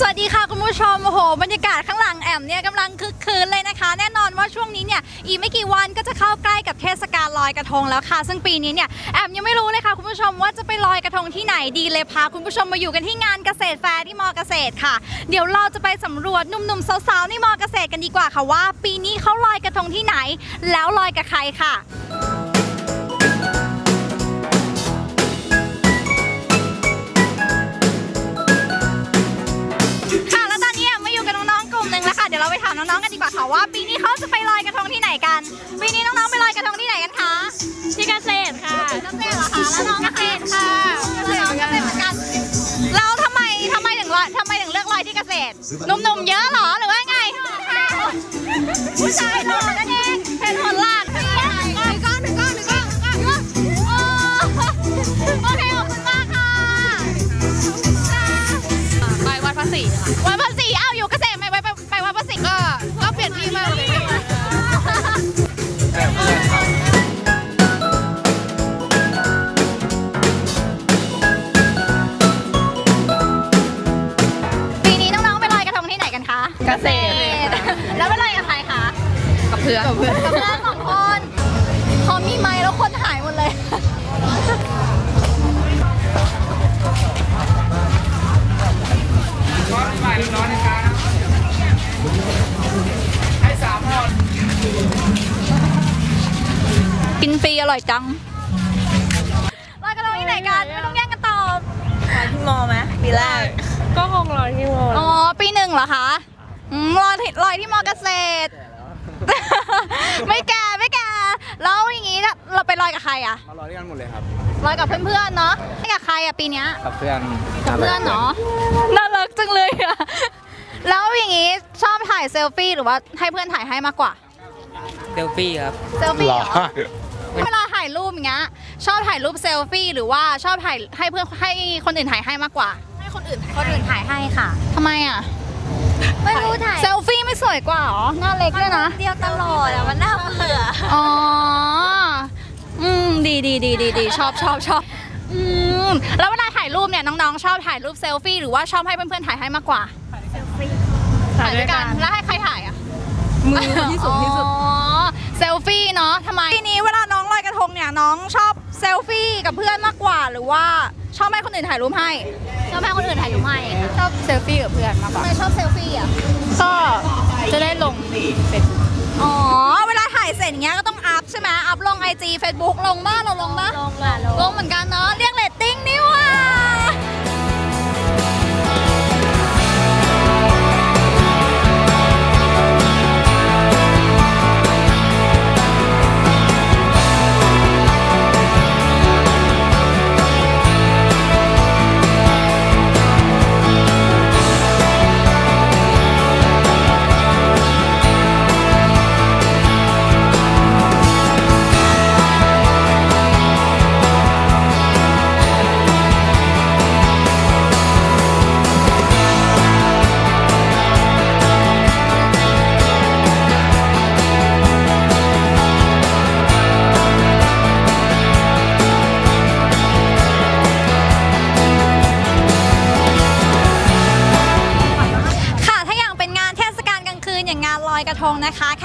สวัสดีค่ะคุณผู้ชมโอ้โหบรรยากาศข้างหลังแอมเนี่ยกำลังคึกคืนเลยนะคะ แน่นอนว่าช่วงนี้เนี่ยอีกไม่กี่วันก็จะเข้าใกล้กับเทศกาลลอยกระทงแล้วค่ะ ซึ่งปีนี้เนี่ยแอมยังไม่รู้เลยค่ะคุณผู้ชมว่าจะไปลอยกระทงที่ไหนดีเลยพาคุณผู้ชมมาอยู่กันที่งานเกษตรแฟร์ที่มอเกษตรค่ะ เดี๋ยวเราจะไปสำรวจหนุ่มๆสาวๆในมอเกษตรกันดีกว่าค่ะว่า ปีนี้เขาลอยกระทงที่ไหน แล้วลอยกับใครค่ะ ว่าค่ะว่าปีนี้เขาจะไปลอยกระทงที่ไหนกัน ปีนี้น้องๆไปลอยกระทงที่ไหนกันคะที่เกษตรค่ะเกษตรเหรอคะแล้วน้องเกษตรค่ะน้องเกษตรเหมือนกันแล้วทำไมทำไมถึงลอยทำไมถึงเลือกลอยที่เกษตรหนุ่มๆเยอะเหรอหรือว่าไงผู้ชายหล่อนั่นเองเป็นคนลากค่ะหนึ่งก้อนหนึ่งก้อนหนึ่งก้อนหนึ่งก้อนโอ้โอเคขอบคุณมากค่ะไปวัดพระศรีค่ะวันภาษีเอ้าอยู่เกษตรไหม พื่อนกับเพื่อนกับเพื่อนสองคนพอมีไม้แล้วคนหายหมดเลยกินฟรีอร่อยจังลอยกระทงที่ไหนกัน ไม่ต้องแย่งกันตอบที่มอไหมปีแรก ก็คงรอที่มอ๋อ ปีหนึ่งเหรอคะอืมลอยที่ลอยที่มอเกษตร ไม่แก่ไม่แก่แล้วอย่างงี้เราไปลอยกับใครอะมาลอยด้วยกันหมดเลยครับลอยกับเพื่อนๆเนาะไปกับใครอะปีเนี้ยกับเพื่อนกับเพื่อนเนาะน่ารักจังเลยอะแล้วอย่างงี้ชอบถ่ายเซลฟี่หรือว่าให้เพื่อนถ่ายให้มากกว่าเซลฟี่ครับเซลฟี่เหรอเวลาถ่ายรูปอย่างเงี้ยชอบถ่ายรูปเซลฟี่หรือว่าชอบถ่ายให้เพื่อนให้คนอื่นถ่ายให้มากกว่า ให้คนอื่นคนอื่นถ่ายให้ค่ะทำไมอะ ไม่รู้ถ่ายเซลฟี่ไม่สวยกว่าเหรอหน้าเล็กด้วยนะ เดียวตลอดอะมันน่าเบื่ออ๋อ อืม ดีดีดีดีดีชอบชอบชอบอืม แล้วเวลาถ่ายรูปเนี่ยน้องๆ ชอบถ่ายรูปเซลฟี่หรือว่าชอบให้เพื่อนๆ ถ่ายให้มากกว่า ถ่ายด้วยกัน แล้วให้ใครถ่ายอะ มือที่สูงที่สุด อ๋อ เซลฟี่เนาะทำไมทีนี้เวลาน้องลอยกระทงเนี่ยน้องชอบ เซลฟี่กับเพื่อนมากกว่าหรือว่าชอบให้คนอื่นถ่ายรูปให้ชอบให้คนอื่นถ่ายรูปให้ค่ะชอบเซลฟี่กับเพื่อนมากกทำว่าไมชอบเซลฟี่อะ ก็จะได้ลงเฟซบุ๊กอ๋อ เวลาถ่ายเสร็จอย่างเงี้ยก็ต้องอัพใช่ไหมอัพลง IG Facebook ลงบ้านเราลงบ้าลงละลลงงเหมือนกันเนาะเรียกเรตติ้งนี่ว่าค่ะ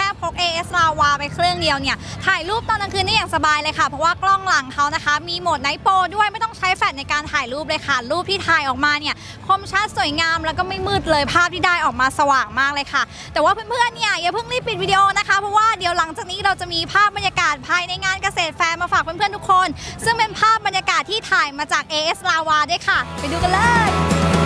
คะแค่พก AS Lava ไปเครื่องเดียวเนี่ย ถ่ายรูปตอนกลางคืนได้อย่างสบายเลยค่ะ เพราะว่ากล้องหลังเขานะคะ มีโหมดไนท์โปรด้วยไม่ต้องใช้แฟลชในการถ่ายรูปเลยค่ะ รูปที่ถ่ายออกมาเนี่ยคมชัดสวยงามแล้วก็ไม่มืดเลยภาพที่ได้ออกมาสว่างมากเลยค่ะ แต่ว่าเพื่อนๆเนี่ยอย่าเพิ่งรีบปิดวิดีโอนะคะเพราะว่าเดี๋ยวหลังจากนี้เราจะมีภาพบรรยากาศภายในงานเกษตรแฟร์มาฝากเพื่อนๆทุกคน ซึ่งเป็นภาพบรรยากาศที่ถ่ายมาจาก AS Lava ด้วยค่ะ ไปดูกันเลย